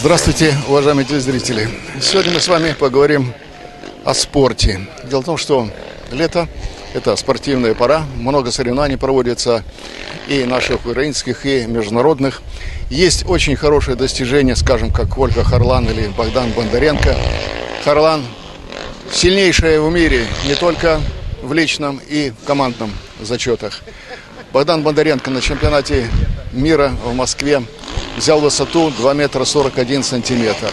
Здравствуйте, уважаемые телезрители. Сегодня мы с вами поговорим о спорте. Дело в том, что лето – это спортивная пора, много соревнований проводится и наших украинских, и международных. Есть очень хорошие достижения, скажем, как Ольга Харлан или Богдан Бондаренко. Харлан сильнейшая в мире не только в личном и в командном зачетах. Богдан Бондаренко на чемпионате мира в Москве взял высоту 2 метра 41 сантиметр.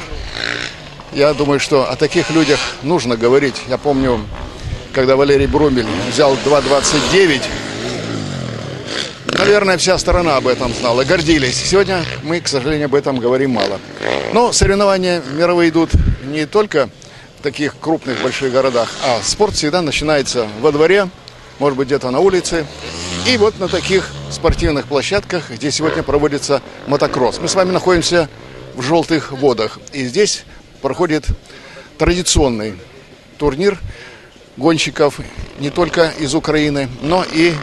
Я думаю, что о таких людях нужно говорить. Я помню, когда Валерий Брумель взял 2,29, наверное, вся страна об этом знала, гордились. Сегодня мы, к сожалению, об этом говорим мало. Но соревнования мировые идут не только в таких крупных больших городах, а спорт всегда начинается во дворе, может быть, где-то на улице. И вот на таких спортивных площадках, где сегодня проводится мотокросс. Мы с вами находимся в желтых водах. И здесь проходит традиционный турнир гонщиков не только из Украины, но и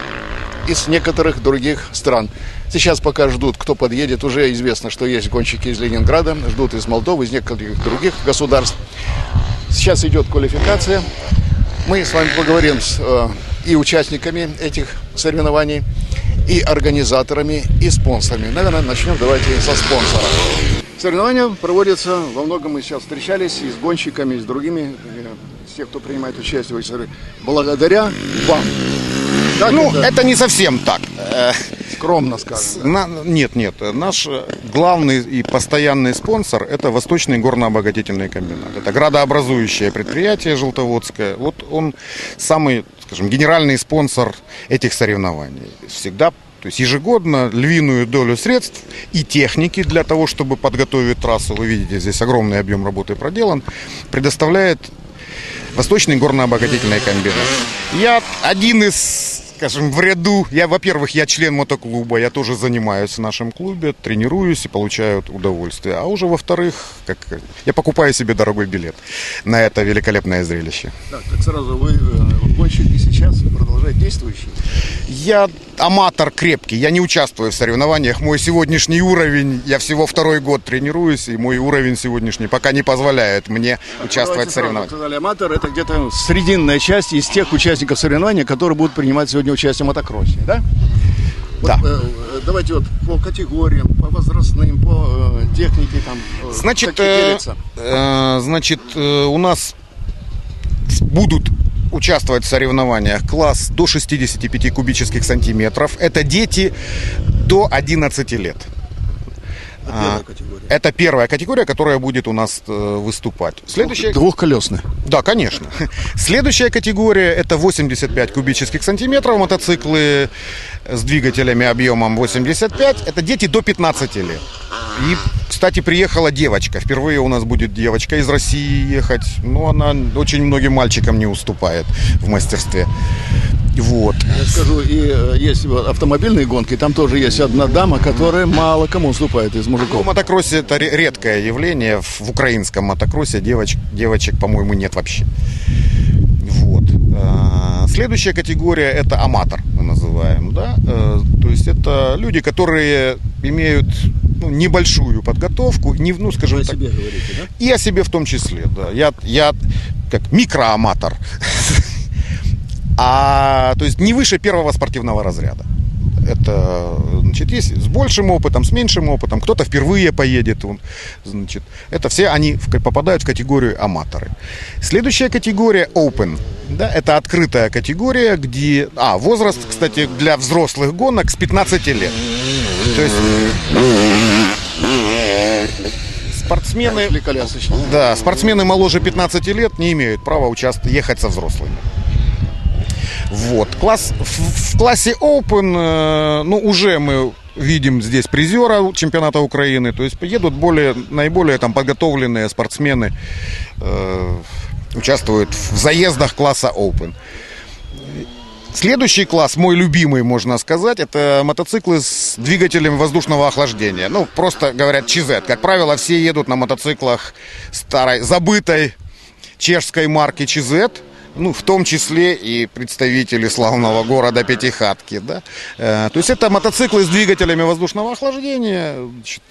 из некоторых других стран. Сейчас пока ждут, кто подъедет. Уже известно, что есть гонщики из Ленинграда, ждут из Молдовы, из некоторых других государств. Сейчас идет квалификация. Мы с вами поговорим с э, и участниками этих соревнований, и организаторами, и спонсорами. Наверное, начнем давайте со спонсора. Соревнования проводятся, во многом мы сейчас встречались и с гонщиками, и с другими, э, с тех, кто принимает участие в этих соревнованиях, благодаря вам. Так Ну, это не совсем так. Скромно скажем. на- нет, нет. Наш главный и постоянный спонсор – это Восточный горно-обогатительный комбинат. Это градообразующее предприятие Желтоводское. Вот он самый, скажем, генеральный спонсор этих соревнований. Всегда, то есть ежегодно львиную долю средств и техники для того, чтобы подготовить трассу, вы видите, здесь огромный объем работы проделан, предоставляет Восточный горно-обогатительный комбинат. Я один из, скажем, в ряду. Я, во-первых, я член мотоклуба, я тоже занимаюсь в нашем клубе, тренируюсь и получаю удовольствие. А уже, во-вторых, как, я покупаю себе дорогой билет на это великолепное зрелище. Так, так сразу вы гонщик и сейчас продолжать действующий. Я аматор крепкий, я не участвую в соревнованиях. Мой сегодняшний уровень, я всего второй год тренируюсь, и мой уровень сегодняшний пока не позволяет мне участвовать в соревнованиях. сказали, аматор это где-то срединная часть из тех участников соревнований, которые будут принимать сегодня участие в мотокроссе, да? Вот, Да. э, давайте вот по категориям, по возрастным, по э, технике там. э, Значит, э, э, значит, э, у нас будут участвовать в соревнованиях класс до 65 кубических сантиметров. Это дети до 11 лет. Это а, первая категория. Это первая категория, которая будет у нас э, выступать. Следующая... Двухколесный. Да, конечно. Следующая категория это 85 кубических сантиметров мотоциклы с двигателями объемом 85. Это дети до 15 лет. И, кстати, приехала девочка. Впервые у нас будет девочка из России ехать. Но она очень многим мальчикам не уступает в мастерстве. Вот. Я скажу, и э, есть автомобильные гонки, там тоже есть одна дама, которая мало кому уступает из мужиков. мотокроссе это ре- редкое явление. В в украинском мотокроссе девочек, девочек по-моему, нет вообще. Вот. А, Следующая категория это аматор, мы называем, да. Э, То есть это люди, которые имеют ну, небольшую подготовку, не, ну, скажем Вы так, себе говорите, да? и о себе в том числе, да. Я, я как микроаматор. А, то есть не выше первого спортивного разряда. Это, значит, есть с большим опытом, с меньшим опытом. Кто-то впервые поедет. Он, значит, это все они в- попадают в категорию аматоры. Следующая категория open. Да, это открытая категория, где... А, возраст, кстати, для взрослых гонок с 15 лет. То есть спортсмены... Да, спортсмены моложе 15 лет не имеют права участвовать, ехать со взрослыми. Вот. Класс, в, в классе Open, э, ну, уже мы видим здесь призера чемпионата Украины. То есть едут более, наиболее там подготовленные спортсмены, э, участвуют в заездах класса Open. Следующий класс, мой любимый, можно сказать, это мотоциклы с двигателем воздушного охлаждения. Ну, просто говорят ЧЗ. Как правило, все едут на мотоциклах старой, забытой чешской марки ЧЗ. Ну, в том числе и представители славного города Пятихатки, да. Э, то есть это мотоциклы с двигателями воздушного охлаждения. Значит,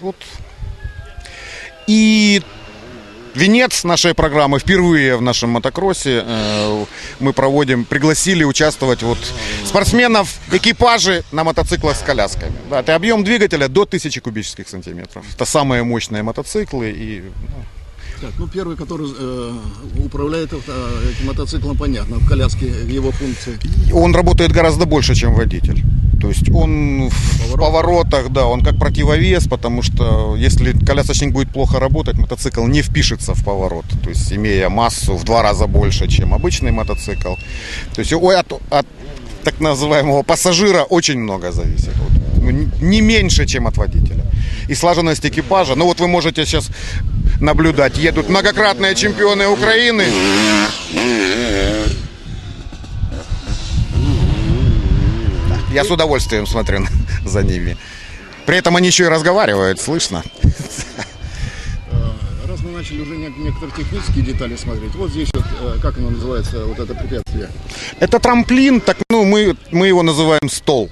вот И венец нашей программы впервые в нашем мотокроссе э, мы проводим, пригласили участвовать вот спортсменов, экипажи на мотоциклах с колясками. Да, это объем двигателя до 1000 кубических сантиметров. Это самые мощные мотоциклы и Так, ну первый, который э, управляет э, этим мотоциклом, понятно, в коляске его функции. Он работает гораздо больше, чем водитель. То есть он в поворотах, да, он как противовес, потому что если колясочник будет плохо работать, мотоцикл не впишется в поворот, то есть имея массу в два раза больше, чем обычный мотоцикл. То есть от, от так называемого пассажира очень много зависит. Ну, не меньше, чем от водителя. И слаженность экипажа. Ну вот вы можете сейчас наблюдать, едут многократные чемпионы Украины. Я с удовольствием смотрю за ними. При этом они еще и разговаривают, слышно. Раз мы начали уже не- некоторые технические детали смотреть, вот здесь вот, э, как оно называется, вот это препятствие. Это трамплин, так, ну, мы, мы его называем стол.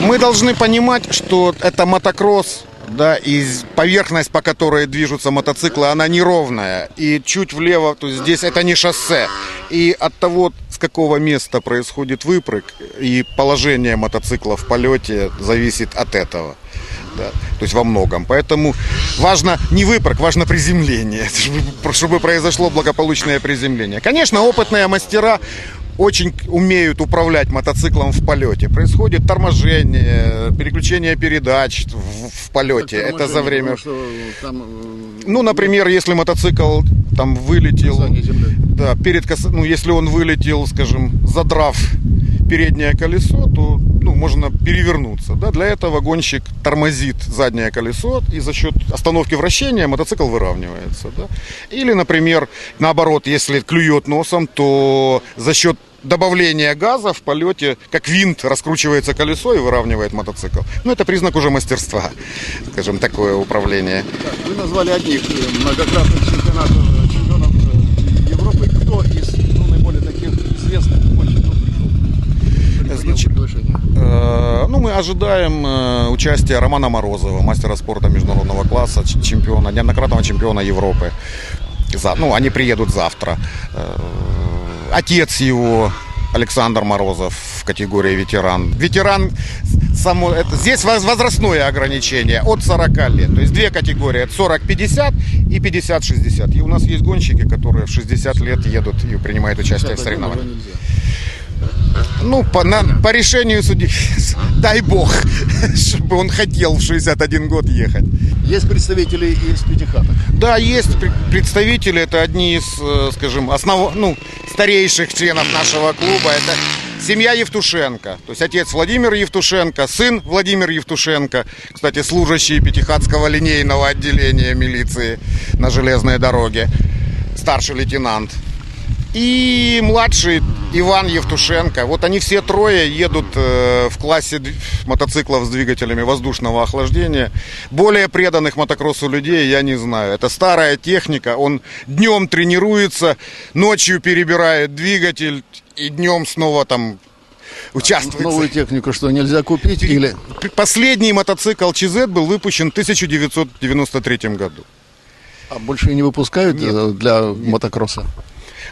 Мы должны понимать, что это мотокросс, да, и поверхность, по которой движутся мотоциклы, она неровная. И чуть влево, то есть здесь это не шоссе. И от того, с какого места происходит выпрыг, и положение мотоцикла в полете зависит от этого. Да, то есть во многом. Поэтому важно не выпрыг, важно приземление, чтобы произошло благополучное приземление. Конечно, опытные мастера очень умеют управлять мотоциклом в полете. Происходит торможение, переключение передач в, в полете. Как Это за время... что там, э, Ну, например, если мотоцикл там вылетел, да, перед кас- ну, если он вылетел, скажем, задрав переднее колесо, то ну, можно перевернуться. Да? Для этого гонщик тормозит заднее колесо, и за счет остановки вращения мотоцикл выравнивается. Да? Или, например, наоборот, если клюет носом, то за счет добавления газа в полете, как винт, раскручивается колесо и выравнивает мотоцикл. Ну, это признак уже мастерства, скажем, такое управление. Так, вы назвали одних э, многократных чемпионатов, э, чемпионов э, Европы. Кто из ну, наиболее таких известных Значит? Э, Ну, мы ожидаем э, участия Романа Морозова, мастера спорта международного класса, чемпиона, неоднократного чемпиона Европы. За- ну, они приедут завтра. Э, Отец его, Александр Морозов, в категории ветеран. Ветеран, само, это, здесь воз- возрастное ограничение от 40 лет. То есть две категории, это 40-50 и 50-60. И у нас есть гонщики, которые в 60 лет едут и принимают участие в соревнованиях. Ну, по, на- по решению судьи, дай бог, чтобы он хотел в 61 год ехать. Есть представители из пятихаток. Да, есть пр- представители, это одни из, э, скажем, основ, ну, старейших членов нашего клуба. Это семья Евтушенко. То есть отец Владимир Евтушенко, сын Владимир Евтушенко, кстати, служащий Пятихатского линейного отделения милиции на железной дороге, старший лейтенант. И младший Иван Евтушенко. Вот они все трое едут э, в классе мотоциклов с двигателями воздушного охлаждения. Более преданных мотокроссу людей я не знаю. Это старая техника. Он днем тренируется, ночью перебирает двигатель и днем снова там участвует. Новую технику что, нельзя купить? Или Последний мотоцикл ЧЗ был выпущен в 1993 году. а больше не выпускают э, для мотокросса?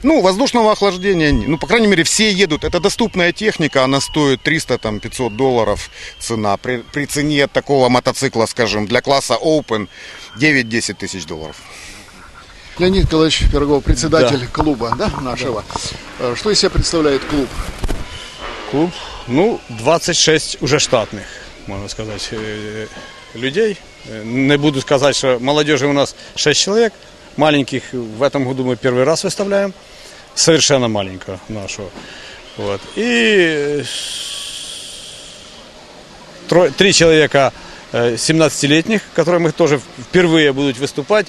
Ну, воздушного охлаждения, ну, по крайней мере, все едут. Это доступная техника, она стоит 300-500 долларов цена. При, при цене такого мотоцикла, скажем, для класса Open 9-10 тысяч долларов. Леонид Николаевич Пирогов, председатель клуба да, нашего. Э, Что из себя представляет клуб? Клуб, ну, 26 уже штатных, можно сказать, э, людей. Э, Не буду сказать, что молодежи у нас 6 человек. Маленьких в этом году мы первый раз выставляем. Совершенно маленького нашего. Вот. И э, трое- три человека э, 17-летних, которые мы тоже впервые будут выступать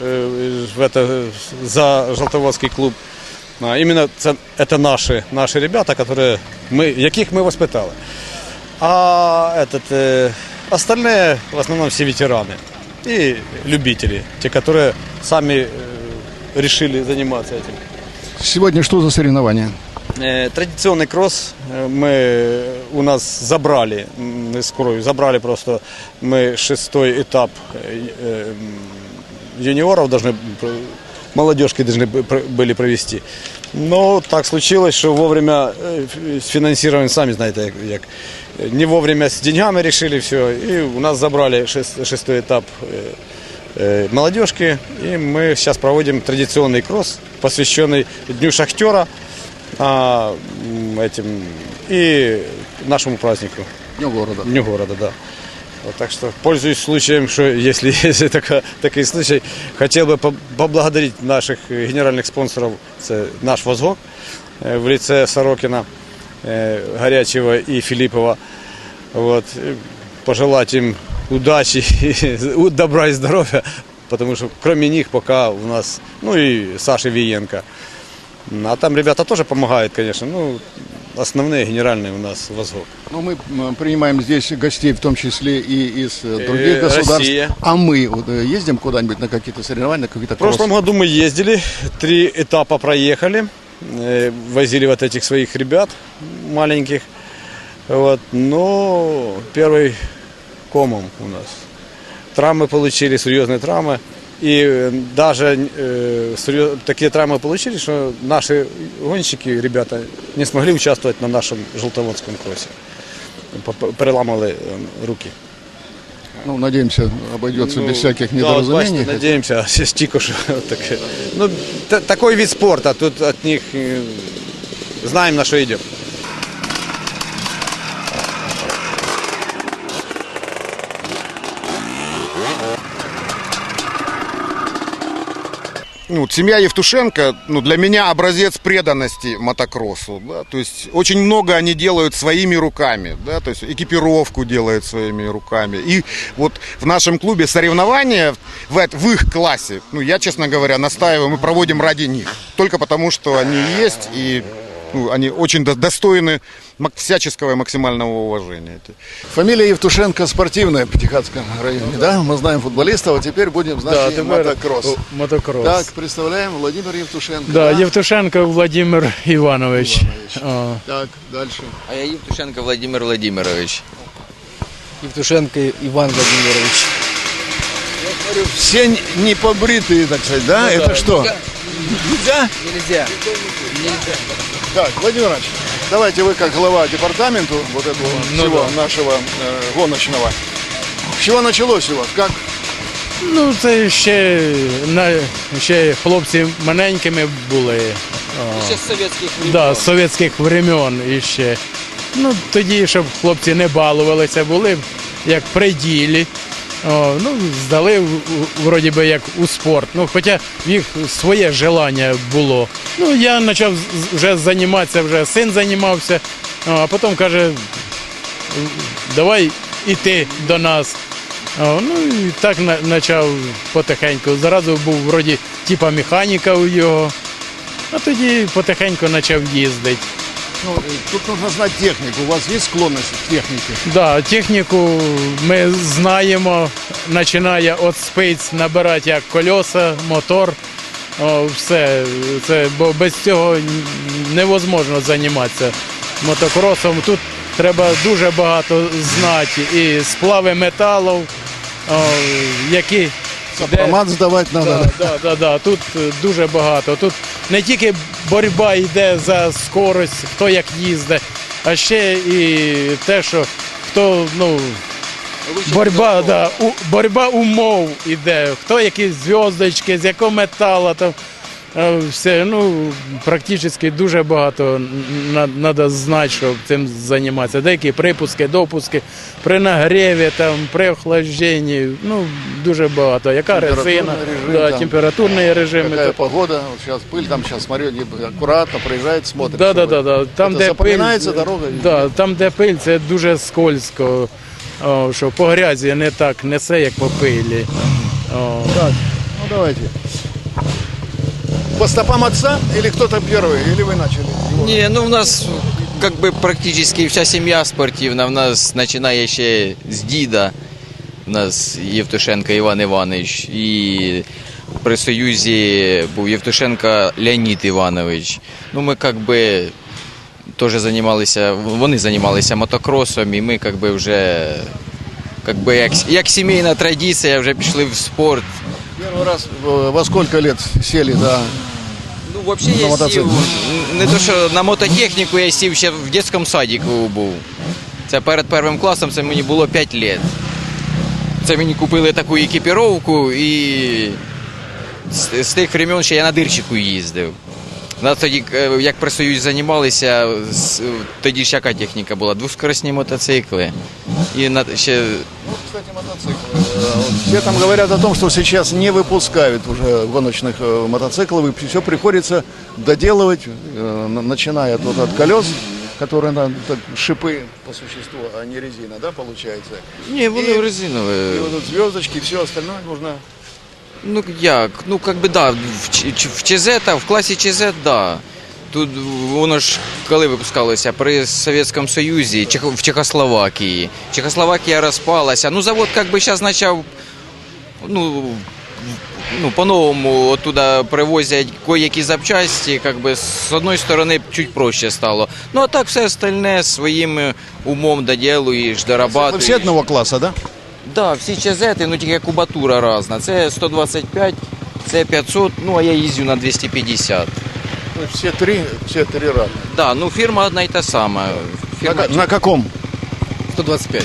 э, в это, за Желтоводский клуб. А, Іменно це, це наші, наші ребята, которые ми, яких ми воспитали. А этот, э, остальные в основном все ветераны и любители, те, которые сами э, решили заниматься этим. Сегодня что за соревнования? Э, Традиционный кросс э, мы у нас забрали, м, не скрою, забрали просто мы шестой этап юниоров должны, молодежки должны были провести. Но так случилось, что вовремя с финансированием, сами знаете, не вовремя с деньгами решили все. И у нас забрали шест- шестой этап э, э, молодежки. И мы сейчас проводим традиционный кросс, посвященный Дню Шахтера а, этим, и нашему празднику. Дню города. Дню города, да. Вот так что, пользуясь случаем, что если есть такой, такой случай, хотел бы по- поблагодарить наших генеральных спонсоров, это наш Возгок э, в лице Сорокина, Горячего и Филиппова. Вот, пожелать им удачи, добра и здоровья, потому что кроме них пока у нас, ну и Саши Виенко. А там ребята тоже помогают, конечно, ну, основные генеральные у нас Возгок. Ну, мы принимаем здесь гостей, в том числе и из э, других Э, государств. Россия. А мы вот, э, ездим куда-нибудь на какие-то соревнования, на какие-то В прошлом году мы ездили, три этапа проехали, э, возили вот этих своих ребят маленьких. Вот, но первый комом у нас. Травмы получили, серьезные травмы. И э, даже э, серьез- такие травмы получили, что наши гонщики, ребята, не смогли участвовать на нашем желтоводском кроссе. Переламывали э, руки. Ну, надеемся, обойдется без всяких Ну, Да, вот недоразумений. бачите, надеемся, стикуш. таке. Ну, та- такой вид спорта, тут от них э, знаем, на что идем. Ну, семья Евтушенко, ну, для меня образец преданности мотокроссу, да, то есть очень много они делают своими руками, да, то есть экипировку делают своими руками. И вот в нашем клубе соревнования в, в их классе, ну, я, честно говоря, настаиваю, мы проводим ради них, только потому, что они есть и ну, они очень до- достойны мак- всяческого и максимального уважения. Фамилия Евтушенко спортивная в Тихатском районе, да? Мы знаем футболистов, а теперь будем знать и мотокросс. Мотокросс. Так, представляем Владимир Евтушенко. Да, Євтушенко Владимир Іванович. О, Так, дальше. А я Евтушенко Владимир Владимирович. Евтушенко Иван Владимирович. Все н- не побритые, так сказать, да? Это что? Нельзя? Нельзя. Так, Владимир Иванович, давайте вы как глава департамента вот этого всего нашего э, гоночного. С чего началось у вас? Как? Ну, це ще, на, ще хлопці маленькими були. О, Ще з совєтських да, з совєтських времен іще. Ну, тоді, щоб хлопці не балувалися, були як при ділі. О, ну, здали вроді би як у спорт. Ну, хоча в їх своє желання було. Ну, я почав вже займатися, вже син займався, а потім каже, давай іти до нас. О, ну і так почав потихеньку. Зразу був вроді типа механіка у його, а тоді потихеньку почав їздити. Ну, э, тут нужно знать технику. У вас есть склонность к технике? Да, техніку ми знаємо, починає від спиць набирати як колеса, мотор. О, все. Це, бо без цього невозможно займатися мотокросом. Тут треба дуже багато знати і сплави металів, які Сопромат здавати треба. Да, да, да, да. Тут е, дуже багато. Тут не тільки боротьба йде за скорость, хто як їздить, а ще і те, що хто, ну, боротьба, да, у, боротьба умов іде, хто які зв'язочки, з якого металу там е, Все, ну, практично дуже багато треба знати, щоб цим займатися. Деякі припуски, допуски, при нагріві, там, при охлажденні, ну, дуже багато. Яка Температурний резина, режим да, там. температурний режим. Какая це- погода? Вот сейчас пыль, там сейчас смотрю, они аккуратно проезжает, смотрит. Да, да, чтобы- да, да. Там, Это де запоминается пиль, дорога? Да, там, де пиль, це дуже скользко. О, що по грязі не так несе, як по пилі. О. Так, ну давайте. По стопам отца или кто-то первый, или вы начали? Не, ну у нас как бы практически вся семья спортивна. У нас починає ще з діда. У нас Євтушенко Іван Іванович. І при Союзі був Євтушенко Леонід Іванович. Ну ми как би теж займалися, вони займалися мотокросом, і ми как би вже как би як, як сімейна традиція вже пішли в спорт. Первый раз э, во сколько лет сели, да? Взагалі я мотоцикл. сів, не то що на мототехніку я сів ще в дитячому садіку був. Це перед першим класом, це мені було 5 років. Це мені купили таку екіпіровку і з, з тих времен ще я на дирчику їздив. На тоді, е, як при Союзі займалися, з- тоді ж яка техніка була? Двоскорисні мотоцикли. І на, ще Ну, кстати, мотоциклы. Э, вот Все там говорят о том, что сейчас не выпускают уже гоночных э, мотоциклов, и все приходится доделывать, э, на- начиная тут от колес, которые на так, шипы по существу, а не резина, да, получается. ні, вони І- резинові. И вот тут звездочки, все остальное нужно. Ну як? Ну как би да, в, ЧЗ, та, в класі ЧЗ, да. Тут воно ж коли випускалося? При Совєтському Союзі, в Чехословакії. Чехословакія розпалася. Ну завод як би зараз почав, ну, ну по-новому оттуда привозять кое-які запчасті, как би з одної сторони чуть проще стало. Ну а так все остальне своїм умом доділуєш, дорабатуєш. все одного класса, да? Да, всі чезети, ну тільки кубатура різна. Це 125, це 500, ну а я їздю на 250. То есть Все три, все три раза. Да, ну фірма одна й та сама. На, Фірма... ка- на каком? 125.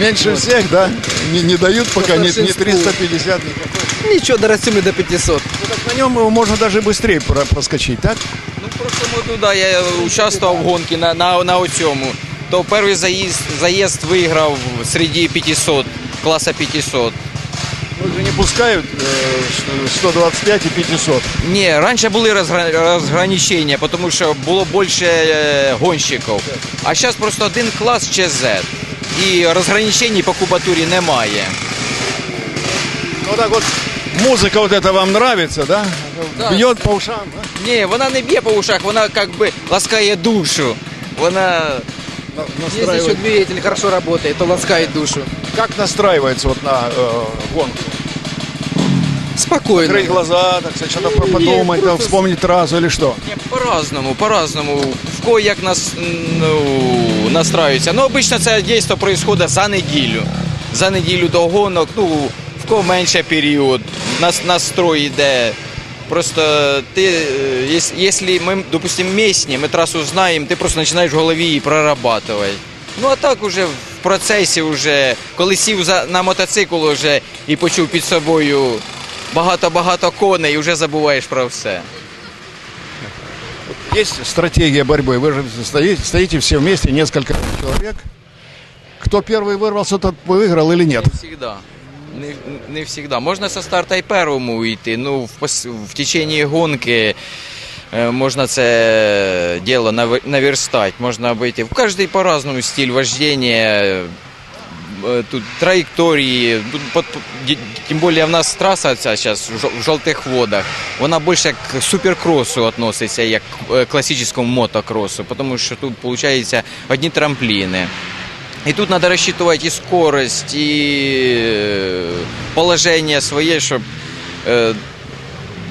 Меньше всех, да? Не, не дают пока ни, ни большинству. 350, никакой. Ничего, дорастем и до 500. Ну, так на нем можно даже быстрее про- проскочить, так? Ну в прошлому году, да, я участвував в гонці на, на, на оцьому. То перший заїзд, заїзд виграв серед 500, класа 500. Ну, же не пускают э, 125 и 500. Ні, раніше були розгра- розграничення, тому що було більше е, гонщиків. А зараз просто один клас ЧЗ. І розграничень по кубатурі немає. Ну так вот, музыка вот эта вам нравится, да? Да. Бьет по ушам, да? Ні, вона не б'є по ушах, вона як би ласкає душу. Вона. Если еще двигатель хорошо работает, то ласкает душу. Как настраивается вот на э, гонку? Спокойно. Открыть глаза, так сказать, что-то подумать, там, вспомнить трассу или что? Ні, по-разному, по-разному. В кого як нас, ну, настраюється. Ну, обично це дійство відбувається за неділю. За неділю до гонок, ну, в кого менше період, нас, настрой йде. Просто ти, е, єс- якщо ми, допустим, місні, ми трасу знаємо, ти просто починаєш в голові її прорабатувати. Ну а так уже в процесі, вже, коли сів за, на мотоцикл уже і почув під собою багато-багато коней, вже забуваєш про все. Есть стратегия борьбы. Вы же стоите, стоите все вместе, несколько человек. Кто первый вырвался, тот выиграл или нет? Не всегда. Не, не всегда. Можна со старта й первому уйти. Ну, в, в течение гонки е, можна це діло наве- наверстати. Можна вийти. В кожний по-разному стиль вождения. Тут траєкторії, тут по- тим більше в нас траса ця зараз в жо- жовтих водах, вона більше к суперкросу відноситься, як к класичному мотокросу, тому що тут виходить одні трампліни. И тут надо рассчитывать и скорость, и э, положение своє, щоб е,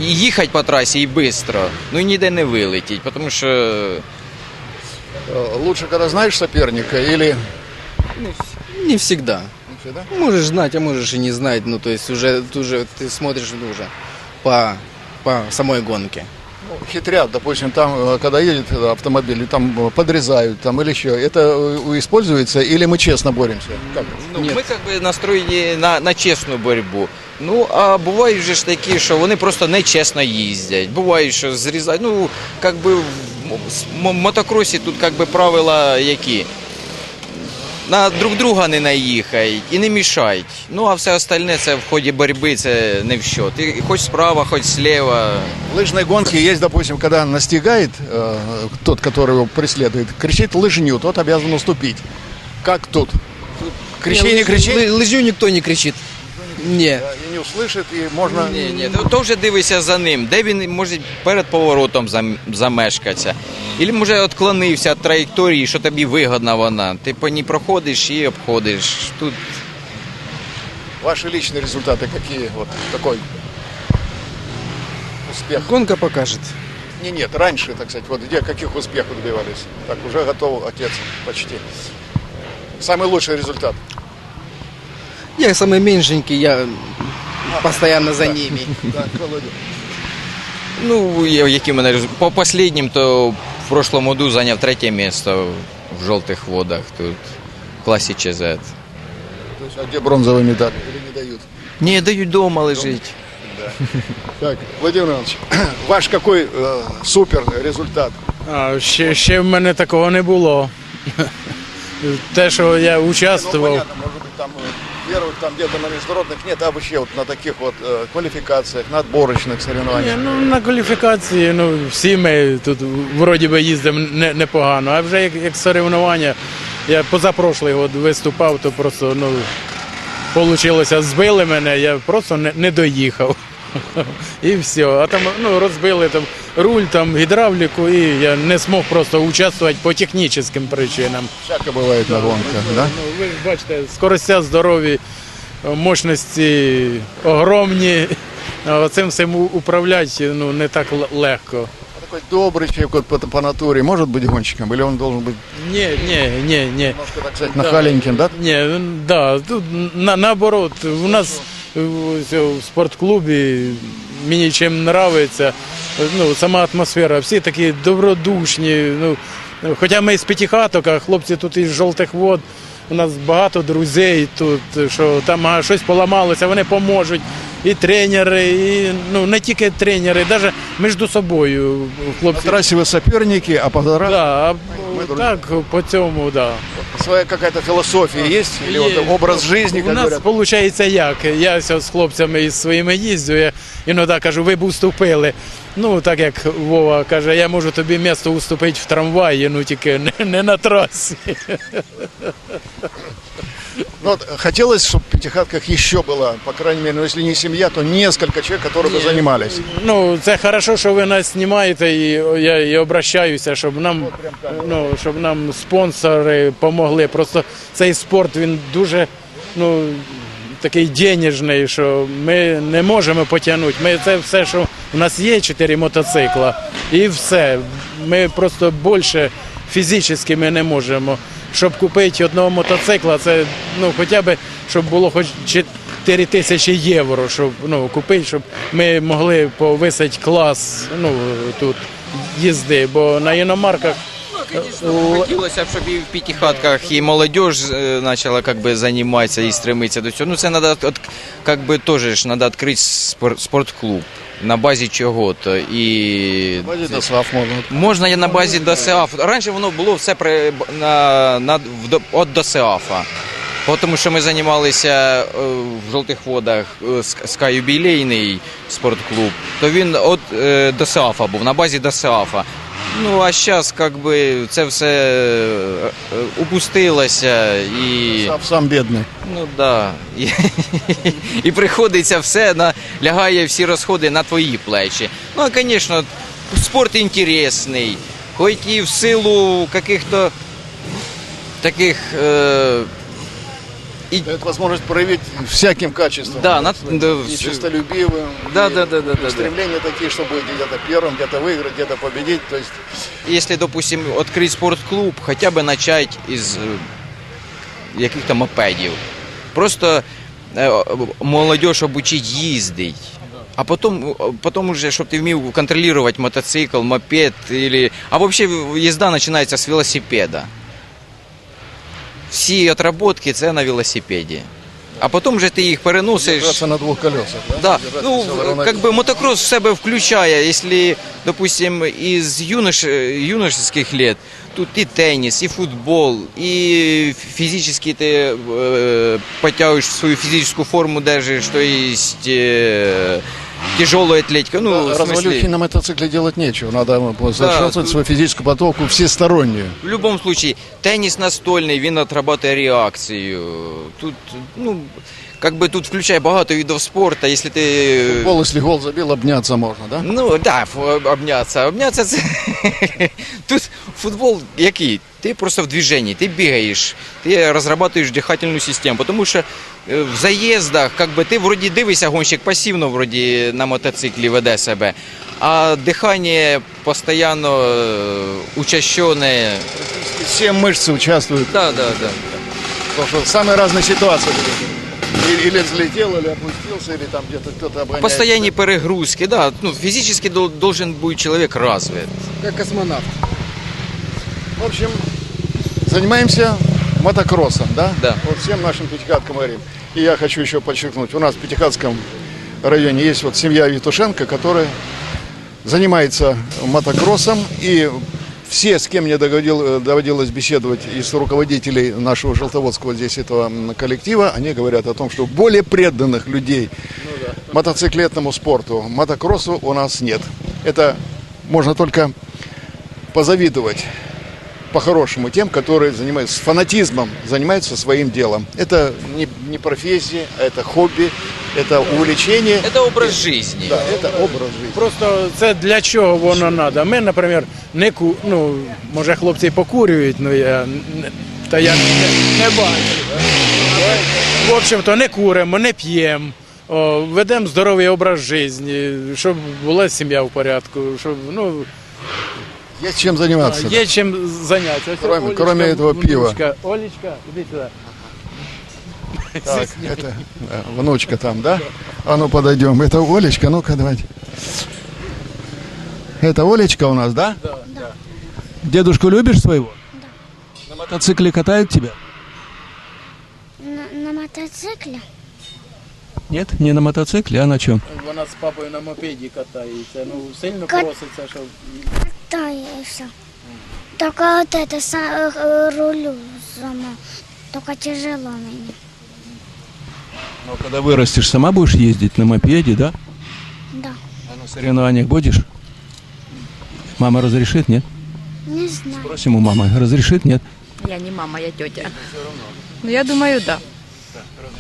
і їхати по трасі, і швидко. Ну і ніде не вилетіть, тому що Э, Лучше, когда знаешь соперника или... Не всегда. Не всегда? Можешь знать, а можешь и не знать. Ну, то есть уже, тут уже ты смотришь ну, уже по, по самой гонке. Ну, хитрят, допустим, там, э, когда едет э, автомобиль, и там э, подрезают, там или еще. Это э, используется или мы честно боремся? Как? ну, Ні. ми как би настроєні на, на чесну боротьбу. Ну, а бувають же ж такі, що вони просто нечесно їздять. Бувають, що зрізають. Ну, как би в м- с- м- мотокросі тут как би правила які. На друг друга не наїхають і не мішають. Ну а все остальне це в ході боротьби це не в що. Ти хоч справа, хоч слева. В лыжной гонке есть, допустим, когда настигает э, тот, который его преследует, кричит лыжню, тот обязан уступить. Как тут? Кричи, не лыж- кричи, лы- Лыжню никто не кричит. Не. да, и не услышит, и можно... Ні, ні, то, то вже дивися за ним, де він може перед поворотом зам, замешкатися. Або може відклонився від траєкторії, що тобі вигодна вона. Ти по ній проходиш і обходиш. Тут Ваши личные результаты какие? Вот такой успех. Гонка покажет. Не, нет, раньше, так сказать, вот где каких успехов добивались? Так, уже готов отец почти. Самый лучший результат. Я самый меньшенький, я постоянно за ними. Так, Володя. Ну, я- які в мене резу- по последнім, то в прошлом году зайняв третє місце в жовтих водах тут в класі ЧЗ. То есть, а где бронзовый медаль? Или не дают? Ні, дають дома лежить. Так, Владимир Иванович, ваш какой э, супер результат? А, ще, ще в мене такого не було. Те, що я Ну, участвував. понятно, первых там где-то на международных нет, а вообще вот на таких вот э, квалификациях, на отборочных Ні, соревнованиях. ну, на кваліфікації, ну, всі ми тут вроді би їздимо не, непогано. А вже як, як соревнування, я позапрошлий год виступав, то просто, ну, вийшло, збили мене, я просто не, не доїхав. І все. А там ну, розбили там руль, там гідравліку, і я не змог просто участвувати по технічним причинам. Всяко бывает на гонках, да? Ну, ви ж бачите, скоростя здорові, мощності огромні. А Цим всім у- управляти ну, не так л- легко. А Такой добрый человек вот по, по натуре может быть гонщиком? Или он должен быть Ні, ні, ні, ні. немножко, так сказать, нахаленьким, да? Ні, ну, да, тут на, наоборот, у нас в, в спортклубі мені чим подобається, ну, сама атмосфера, всі такі добродушні. Ну, хоча ми з п'ятихаток, а хлопці тут із жовтих вод. У нас багато друзей тут, що там щось поламалося, вони поможуть. І тренери, і ну не тільки тренери, навіть між собою На трасі ви суперники, соперники, а по трассе Да, а, так, по цьому, да. своя якась філософія є? Или образ жизни, У нас говорят? виходить як? Я з хлопцями із своїми їздю, я іноді кажу, ви б уступили. Ну, так як Вова каже, я можу тобі місто уступити в трамваї, ну тільки не, не на трасі. Ну, вот, хотелось, чтобы в Пятихатках еще было, по крайней мере, ну, если не семья, то несколько человек, которые бы занимались. Ну, це хорошо, що ви нас знімаєте, і я і обращаюся, щоб нам, ну, щоб нам спонсори допомогли. Просто цей спорт він дуже ну, такий денежний, що ми не можемо потягнути. Ми це все, що у нас є чотири мотоцикла, і все. Ми просто більше фізично ми не можемо. Щоб купити одного мотоцикла, це ну, хоча б, щоб було хоч 4 тисячі євро, щоб ну, купити, щоб ми могли повисити клас ну, тут їзди, бо на іномарках Хотілося б, щоб і в п'ятихатках і молодь е, почала как бы, займатися і стремитися до цього. Ну, це треба, как бы, теж треба відкрити спортклуб. На базі чого-то. І Базе ДОСАФ можно. Можна і на базі ДОСЕАФ. Раніше воно було все при, на, на, в, до- от ДОСЕАФа. Тому що ми займалися е, в жовтих водах е, с- спортклуб, то він от е, ДОСЕАФа був, на базі ДОСЕАФа. Ну а зараз как би, це все е, упустилося і. ДОСАФ сам бедный. Ну да. І, і приходиться все на лягає всі розходи на твої плечі. Ну, а звісно, спорт інтересний, хоч і в силу каких-то таких. Е, Дает возможность проявить всяким качеством. да, на, да, И честолюбивым. Да, и да, да, да, да, Стремления такие, чтобы где-то первым, где-то выиграть, где-то победить. То есть если, допустим, открыть спортклуб, хотя бы начать із е, яких-то мопедів. Просто е, молодежь обучить їздить. А потом, потом уже, чтобы ты вмів контролировать мотоцикл, мопед или... А вообще езда начинается с велосипеда. Всі отработки це на велосипеді. А потім вже ти їх переносиш. держаться на двух колесах. Да? Да, Держаться ну, всё равно- как бы мотокросс в себе включає, если, допустим, из юнош, юношеских лет, тут и теннис, и футбол, и физически ты э, подтягиваешь свою физическую форму, держишь, то есть э, тяжелую атлетику, ну, в Развалюхи смысле, на мотоцикле делать нечего. Надо совершенствовать свою физическую подготовку всестороннюю. в любом случае, теннис настольний, він отрабатує реакцію. Тут, ну, как бы тут включає багато видів спорту, если ти... Гол, если гол забил, обняться можно, да? Ну да, ф- обняться. Обняться це. Тут футбол який? Ти просто в движенні, ти бігаєш, ти розрабатуєш дихательну систему. Тому що е, в заїздах, как би, ти вроді дивишся, гонщик пасивно вроді на мотоциклі веде себе, а дихання постійно е, учащене. Все мышцы участвуют. Да, да, да. Потому что самые разные ситуации. Или, или взлетел, или опустился, или там где-то кто-то обгоняет. Постоянні перегрузки, да. Ну, физически дол- должен быть человек развит. Как космонавт. В общем, занимаемся мотокроссом, да? Да. Вот всем нашим пятихаткам говорим. И я хочу еще подчеркнуть, у нас в Пятихатском районе есть вот семья Витушенко, которая занимается мотокроссом. И все, с кем мне догодил- э, доводилось беседовать из руководителей нашего желтоводского здесь этого коллектива, они говорят о том, что более преданных людей мотоциклетному спорту, мотокроссу у нас нет. Это можно только позавидовать по-хорошему тем, которые занимаются с фанатизмом, занимаются своим делом. Это не, не профессия, а это хобби, это увлечение. Это образ жизни. Да, это образ жизни. Просто це для чого воно треба. Ми, наприклад, не ку... ну, може хлопці і покурюють, ну я не... та я не, не бачу. В общем-то, не куримо, не п'ємо. о, Ведемо здоровий образ життя, щоб була сім'я в порядку, щоб ну, Есть чем заниматься. є чим зайнятися. Ось Кроме- Олечка, кроме этого пива. внучка. Олечка, іди сюди. Так, это да, внучка там, да? А ну подойдем. Это Олечка, ну-ка давайте. Это Олечка у нас, да? Да. Дедушку любишь своего? Да. На мотоцикле катают тебя? На, на мотоцикле? Нет, не на мотоцикле, а на чем? Вона з папою на мопеді катається. Ну, сильно Кат- проситься, щоб Да, все. Только вот это са- э, рулю сама. Только тяжело мне. Ну, когда вырастешь, сама будешь ездить на мопеде, да? Да. А на соревнованиях будешь? Мама разрешит, нет? Не знаю. Просим у мамы, разрешит, нет? Я не мама, я тетя. Ну, я думаю, да.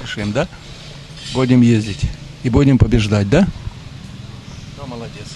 Решим, да? Будем ездить и будем побеждать, да? Ну, молодец.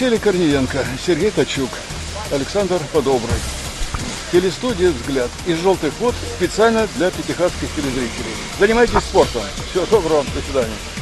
Василий Корниенко, Сергей Точук, Александр Подобрый. Телестудия «Взгляд» из «Желтых вод» специально для пятихатских телезрителей. Занимайтесь спортом. Всего доброго. До свидания.